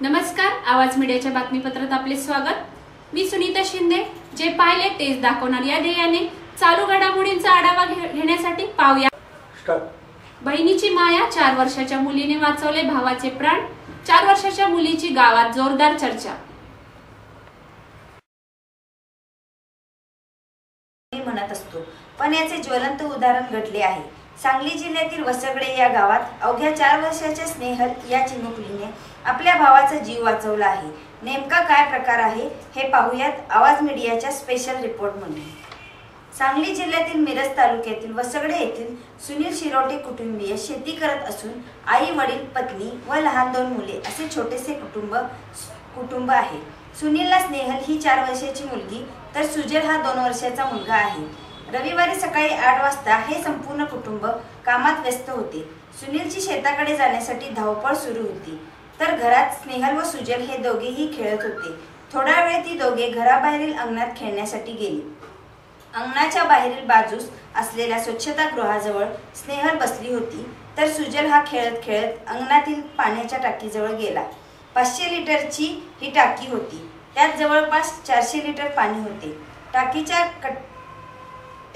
नमस्कार आवाज मीडियाच्या बातमीपत्रात आपले स्वागत. मी सुनीता शिंदे जे पाहिले तेच दाखवणार या ध्येयाने. चालू घडामोडींचा आढावा घे- घेण्यासाठी पाहूया. बहिणीची माया चार वर्षाच्या मुलीने वाचवले भावाचे प्राण. चार वर्षाच्या मुलीची गावात जोरदार चर्चा. म्हणत असतो पण याचे ज्वलंत उदाहरण घडले आहे. सांगली जिल्ह्यातील वसगडे या गावात अवघ्या चार वर्षाच्या स्नेहल या चिमुकलीने आपल्या भावाचा जीव वाचवला आहे. नेमका काय प्रकार आहे हे पाहूयात आवाज मीडियाच्या स्पेशल रिपोर्टमध्ये सांगली जिल्ह्यातील मिरज तालुक्यातील वसगडे येथील सुनील शिरोटे कुटुंबीय शेती करत असून आई वडील पत्नी व लहान दोन मुले असे छोटेसे कुटुंब कुटुंब आहे. सुनीलला स्नेहल ही चार वर्षाची मुलगी तर सुजल हा दोन वर्षाचा मुलगा आहे. रविवारी सकाळी आठ वाजता हे संपूर्ण कुटुंब कामात व्यस्त होते. सुनीलची शेताकडे जाण्यासाठी धावपळ सुरू होती. तर घरात स्नेहल व सुजल हे दोघेही खेळत होते. थोडा वेळ ती दोघे घराबाहेरील अंगणात खेळण्यासाठी गेली. अंगणाच्या बाहेरील बाजूस असलेल्या स्वच्छतागृहाजवळ स्नेहल बसली होती. तर सुजल हा खेळत खेळत अंगणातील पाण्याच्या टाकीजवळ गेला. पाचशे लिटरची ही टाकी होती. त्यात जवळपास चारशे लिटर पाणी होते. टाकीच्या कट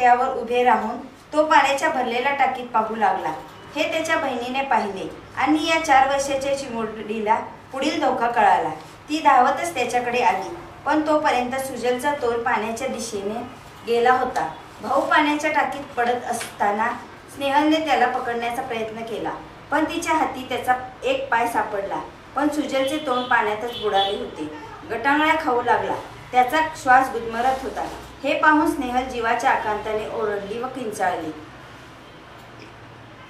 त्यावर उभे राहून तो पाण्याच्या भरलेल्या टाकीत पाहू लागला. हे त्याच्या बहिणीने पाहिले आणि या चार वर्षाच्या चिमुरडीला पुढील धोका कळाला. ती धावतच त्याच्याकडे आली पण तोपर्यंत सुजलचा तोल पाण्याच्या दिशेने गेला होता. भाऊ पाण्याच्या टाकीत पडत असताना स्नेहलने त्याला पकडण्याचा प्रयत्न केला पण तिच्या हाती त्याचा एक पाय सापडला पण सुजलचे तोंड पाण्यातच बुडाले होते. गटांगळ्या खाऊ लागला. त्याचा श्वास गुदमरत होता. हे पाहून स्नेहल जीवाच्या आकांताने ओरडली व किंचाळली.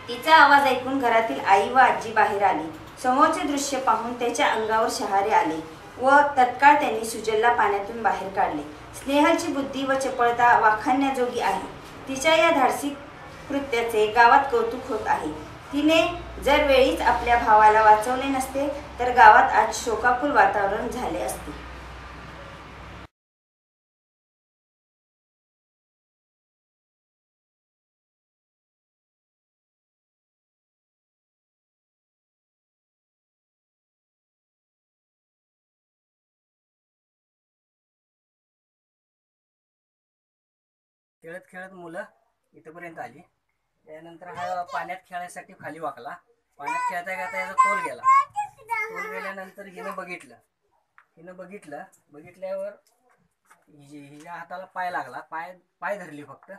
तिचा आवाज ऐकून घरातील आई व आजी बाहेर आली. समोरचे दृश्य पाहून त्याच्या अंगावर शहारे आले व तत्काळ त्यांनी सुजलला पाण्यातून बाहेर काढले. स्नेहलची बुद्धी व चपळता वाखाणण्याजोगी आहे. तिच्या या धाडसी कृत्याचे गावात कौतुक होत आहे. तिने जर वेळीच आपल्या भावाला वाचवले नसते तर गावात आज शोकाकुल वातावरण झाले असते. खेळत खेळत मुलं इथपर्यंत आली. त्यानंतर हा पाण्यात खेळायसाठी खाली वाकला. पाण्यात खेळता खेळता याचा तोल गेला. तोल गेल्यानंतर हिनं बघितलं. हिनं बघितलं. बघितल्यावर हि- हिच्या हाताला पाय लागला. पाय पाय धरली फक्त.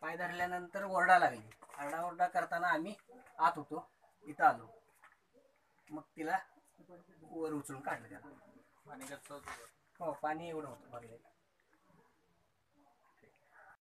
पाय धरल्यानंतर ओरडा लागली. आरडाओरडा करताना आम्ही आत होतो. इथं आलो. मग तिला वर उचलून काढलं त्याला. हो पाणी एवढं होतं भरलेलं